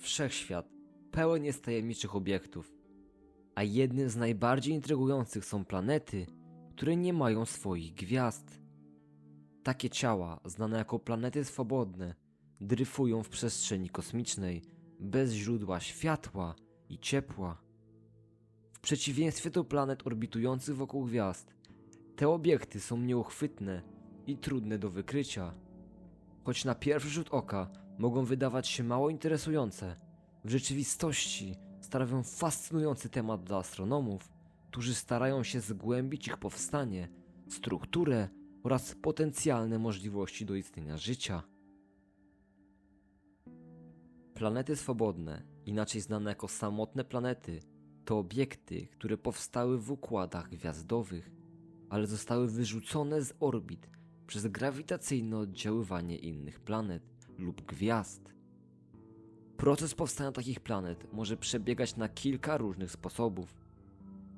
Wszechświat pełen jest tajemniczych obiektów, a jednym z najbardziej intrygujących są planety, które nie mają swoich gwiazd. Takie ciała, znane jako planety swobodne, dryfują w przestrzeni kosmicznej bez źródła światła i ciepła. W przeciwieństwie do planet orbitujących wokół gwiazd, te obiekty są nieuchwytne i trudne do wykrycia. Choć na pierwszy rzut oka mogą wydawać się mało interesujące, w rzeczywistości stanowią fascynujący temat dla astronomów, którzy starają się zgłębić ich powstanie, strukturę oraz potencjalne możliwości do istnienia życia. Planety swobodne, inaczej znane jako samotne planety, to obiekty, które powstały w układach gwiazdowych, ale zostały wyrzucone z orbit przez grawitacyjne oddziaływanie innych planet lub gwiazd. Proces powstania takich planet może przebiegać na kilka różnych sposobów.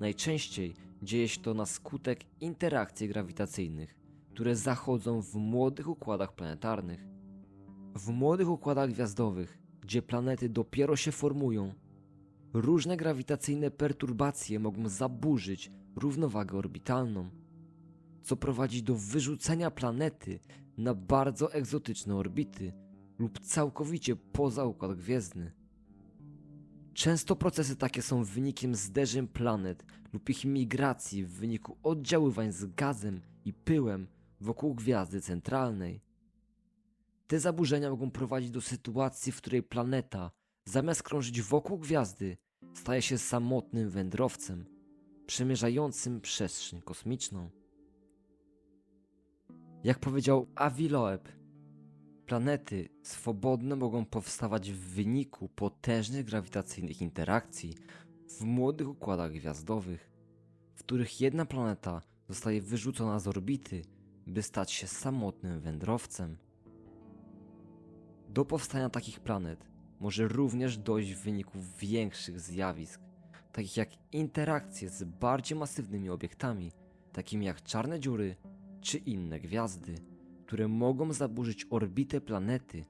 Najczęściej dzieje się to na skutek interakcji grawitacyjnych, które zachodzą w młodych układach planetarnych. W młodych układach gwiazdowych, gdzie planety dopiero się formują, różne grawitacyjne perturbacje mogą zaburzyć równowagę orbitalną, co prowadzi do wyrzucenia planety na bardzo egzotyczne orbity lub całkowicie poza układ gwiezdny. Często procesy takie są wynikiem zderzeń planet lub ich migracji w wyniku oddziaływań z gazem i pyłem wokół gwiazdy centralnej. Te zaburzenia mogą prowadzić do sytuacji, w której planeta, zamiast krążyć wokół gwiazdy, staje się samotnym wędrowcem, przemierzającym przestrzeń kosmiczną. Jak powiedział Avi Loeb, planety swobodne mogą powstawać w wyniku potężnych grawitacyjnych interakcji w młodych układach gwiazdowych, w których jedna planeta zostaje wyrzucona z orbity, by stać się samotnym wędrowcem. Do powstania takich planet może również dojść w wyniku większych zjawisk, takich jak interakcje z bardziej masywnymi obiektami, takimi jak czarne dziury czy inne gwiazdy, które mogą zaburzyć orbitę planety.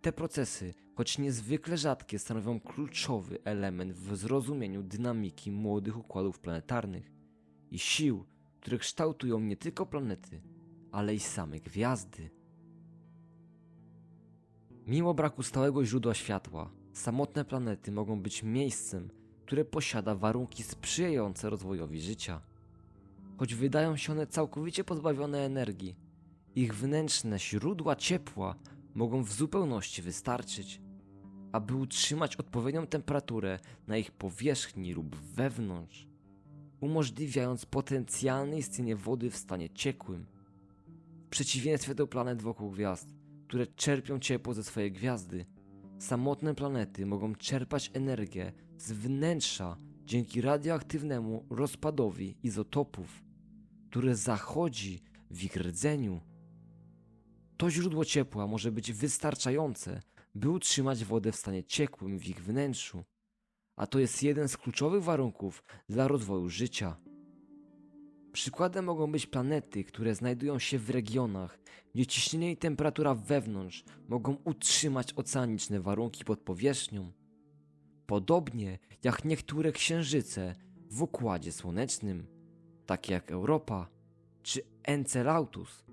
Te procesy, choć niezwykle rzadkie, stanowią kluczowy element w zrozumieniu dynamiki młodych układów planetarnych i sił, które kształtują nie tylko planety, ale i same gwiazdy. Mimo braku stałego źródła światła, samotne planety mogą być miejscem, które posiada warunki sprzyjające rozwojowi życia. Choć wydają się one całkowicie pozbawione energii, ich wnętrzne źródła ciepła mogą w zupełności wystarczyć, aby utrzymać odpowiednią temperaturę na ich powierzchni lub wewnątrz, umożliwiając potencjalne istnienie wody w stanie ciekłym. W przeciwieństwie do planet wokół gwiazd, które czerpią ciepło ze swojej gwiazdy, samotne planety mogą czerpać energię z wnętrza dzięki radioaktywnemu rozpadowi izotopów, które zachodzi w ich rdzeniu. To źródło ciepła może być wystarczające, by utrzymać wodę w stanie ciekłym w ich wnętrzu, a to jest jeden z kluczowych warunków dla rozwoju życia. Przykładem mogą być planety, które znajdują się w regionach, gdzie ciśnienie i temperatura wewnątrz mogą utrzymać oceaniczne warunki pod powierzchnią. Podobnie jak niektóre księżyce w układzie słonecznym, takie jak Europa czy Encelautus.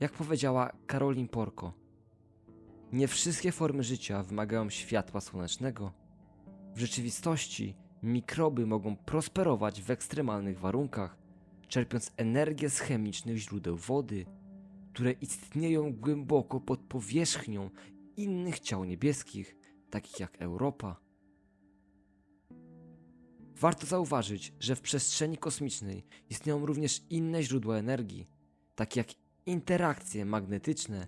Jak powiedziała Caroline Porco, nie wszystkie formy życia wymagają światła słonecznego. W rzeczywistości mikroby mogą prosperować w ekstremalnych warunkach, czerpiąc energię z chemicznych źródeł wody, które istnieją głęboko pod powierzchnią innych ciał niebieskich, takich jak Europa. Warto zauważyć, że w przestrzeni kosmicznej istnieją również inne źródła energii, takie jak interakcje magnetyczne,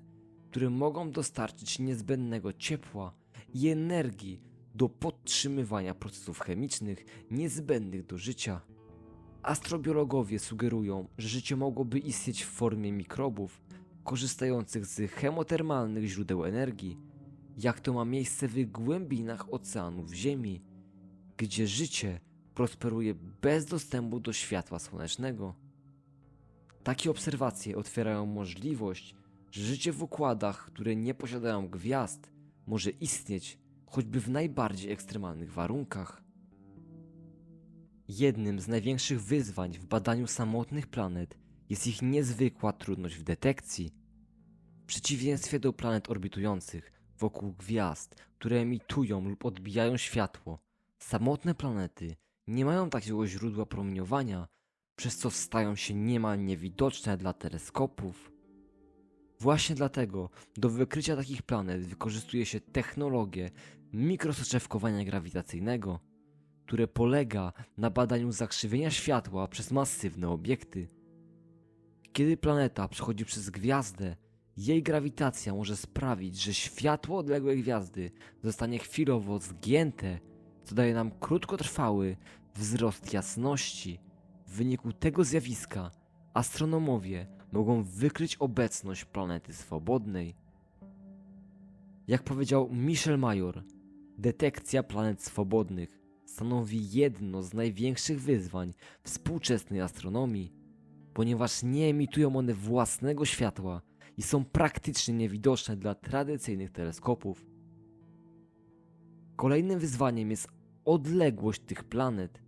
które mogą dostarczyć niezbędnego ciepła i energii do podtrzymywania procesów chemicznych niezbędnych do życia. Astrobiologowie sugerują, że życie mogłoby istnieć w formie mikrobów korzystających z chemotermalnych źródeł energii, jak to ma miejsce w głębinach oceanów Ziemi, gdzie życie prosperuje bez dostępu do światła słonecznego. Takie obserwacje otwierają możliwość, że życie w układach, które nie posiadają gwiazd, może istnieć choćby w najbardziej ekstremalnych warunkach. Jednym z największych wyzwań w badaniu samotnych planet jest ich niezwykła trudność w detekcji. W przeciwieństwie do planet orbitujących wokół gwiazd, które emitują lub odbijają światło, samotne planety nie mają takiego źródła promieniowania, przez co stają się niemal niewidoczne dla teleskopów. Właśnie dlatego do wykrycia takich planet wykorzystuje się technologię mikrosoczewkowania grawitacyjnego, które polega na badaniu zakrzywienia światła przez masywne obiekty. Kiedy planeta przechodzi przez gwiazdę, jej grawitacja może sprawić, że światło odległej gwiazdy zostanie chwilowo zgięte, co daje nam krótkotrwały wzrost jasności. W wyniku tego zjawiska astronomowie mogą wykryć obecność planety swobodnej. Jak powiedział Michel Major, detekcja planet swobodnych stanowi jedno z największych wyzwań współczesnej astronomii, ponieważ nie emitują one własnego światła i są praktycznie niewidoczne dla tradycyjnych teleskopów. Kolejnym wyzwaniem jest odległość tych planet.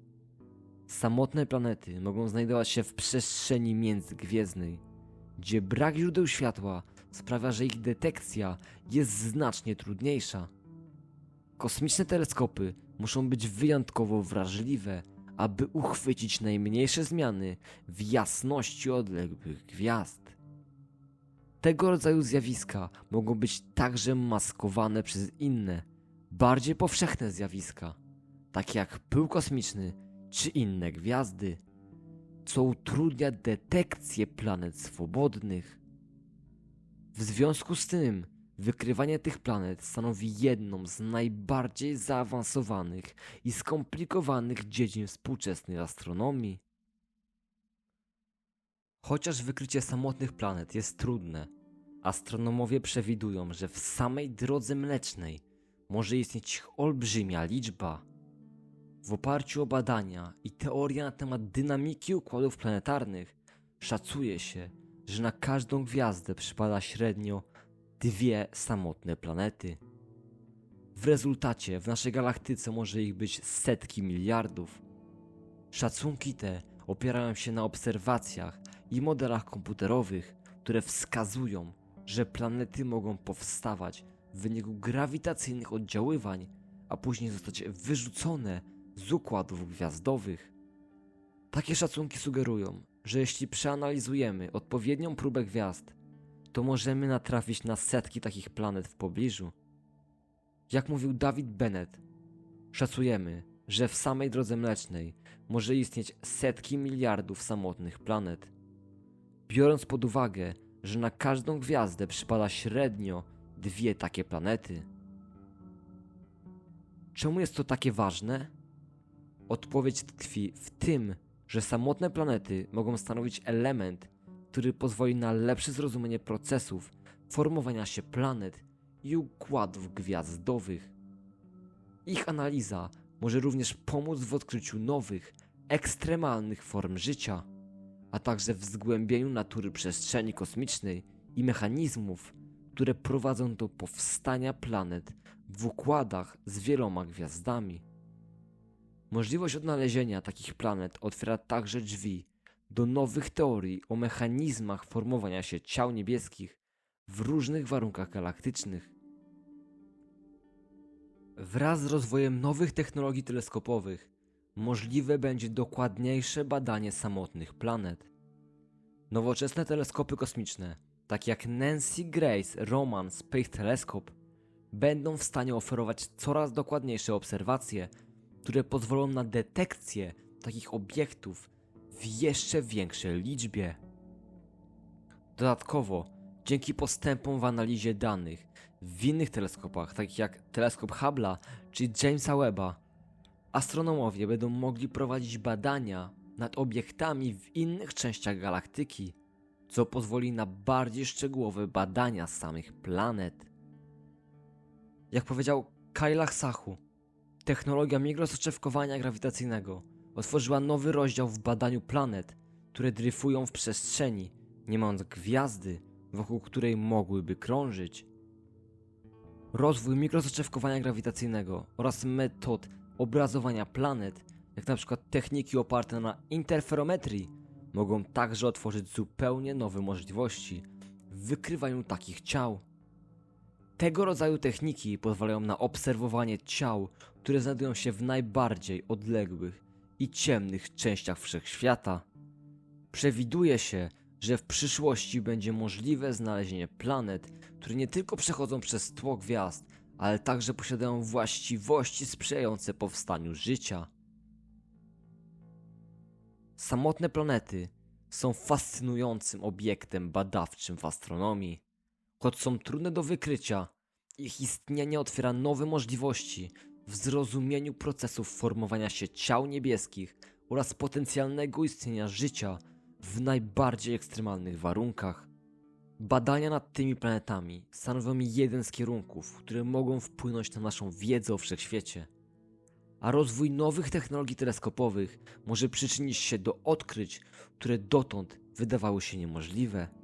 Samotne planety mogą znajdować się w przestrzeni międzygwiezdnej, gdzie brak źródeł światła sprawia, że ich detekcja jest znacznie trudniejsza. Kosmiczne teleskopy muszą być wyjątkowo wrażliwe, aby uchwycić najmniejsze zmiany w jasności odległych gwiazd. Tego rodzaju zjawiska mogą być także maskowane przez inne, bardziej powszechne zjawiska, takie jak pył kosmiczny czy inne gwiazdy, co utrudnia detekcję planet swobodnych. W związku z tym, wykrywanie tych planet stanowi jedną z najbardziej zaawansowanych i skomplikowanych dziedzin współczesnej astronomii. Chociaż wykrycie samotnych planet jest trudne, astronomowie przewidują, że w samej drodze mlecznej może istnieć ich olbrzymia liczba. W oparciu o badania i teorie na temat dynamiki układów planetarnych szacuje się, że na każdą gwiazdę przypada średnio dwie samotne planety. W rezultacie w naszej galaktyce może ich być setki miliardów. Szacunki te opierają się na obserwacjach i modelach komputerowych, które wskazują, że planety mogą powstawać w wyniku grawitacyjnych oddziaływań, a później zostać wyrzucone z układów gwiazdowych. Takie szacunki sugerują, że jeśli przeanalizujemy odpowiednią próbę gwiazd, to możemy natrafić na setki takich planet w pobliżu. Jak mówił David Bennett, szacujemy, że w samej drodze mlecznej może istnieć setki miliardów samotnych planet. Biorąc pod uwagę, że na każdą gwiazdę przypada średnio dwie takie planety. Czemu jest to takie ważne? Odpowiedź tkwi w tym, że samotne planety mogą stanowić element, który pozwoli na lepsze zrozumienie procesów formowania się planet i układów gwiazdowych. Ich analiza może również pomóc w odkryciu nowych, ekstremalnych form życia, a także w zgłębieniu natury przestrzeni kosmicznej i mechanizmów, które prowadzą do powstania planet w układach z wieloma gwiazdami. Możliwość odnalezienia takich planet otwiera także drzwi do nowych teorii o mechanizmach formowania się ciał niebieskich w różnych warunkach galaktycznych. Wraz z rozwojem nowych technologii teleskopowych możliwe będzie dokładniejsze badanie samotnych planet. Nowoczesne teleskopy kosmiczne, takie jak Nancy Grace Roman Space Telescope, będą w stanie oferować coraz dokładniejsze obserwacje, które pozwolą na detekcję takich obiektów w jeszcze większej liczbie. Dodatkowo, dzięki postępom w analizie danych w innych teleskopach, takich jak teleskop Hubble'a czy Jamesa Webba, astronomowie będą mogli prowadzić badania nad obiektami w innych częściach galaktyki, co pozwoli na bardziej szczegółowe badania samych planet. Jak powiedział Kailash Sahu, technologia mikrosoczewkowania grawitacyjnego otworzyła nowy rozdział w badaniu planet, które dryfują w przestrzeni, nie mając gwiazdy, wokół której mogłyby krążyć. Rozwój mikrosoczewkowania grawitacyjnego oraz metod obrazowania planet, jak na przykład techniki oparte na interferometrii, mogą także otworzyć zupełnie nowe możliwości w wykrywaniu takich ciał. Tego rodzaju techniki pozwalają na obserwowanie ciał, które znajdują się w najbardziej odległych i ciemnych częściach wszechświata. Przewiduje się, że w przyszłości będzie możliwe znalezienie planet, które nie tylko przechodzą przez tło gwiazd, ale także posiadają właściwości sprzyjające powstaniu życia. Samotne planety są fascynującym obiektem badawczym w astronomii. Choć są trudne do wykrycia, ich istnienie otwiera nowe możliwości w zrozumieniu procesów formowania się ciał niebieskich oraz potencjalnego istnienia życia w najbardziej ekstremalnych warunkach. Badania nad tymi planetami stanowią jeden z kierunków, które mogą wpłynąć na naszą wiedzę o wszechświecie. A rozwój nowych technologii teleskopowych może przyczynić się do odkryć, które dotąd wydawały się niemożliwe.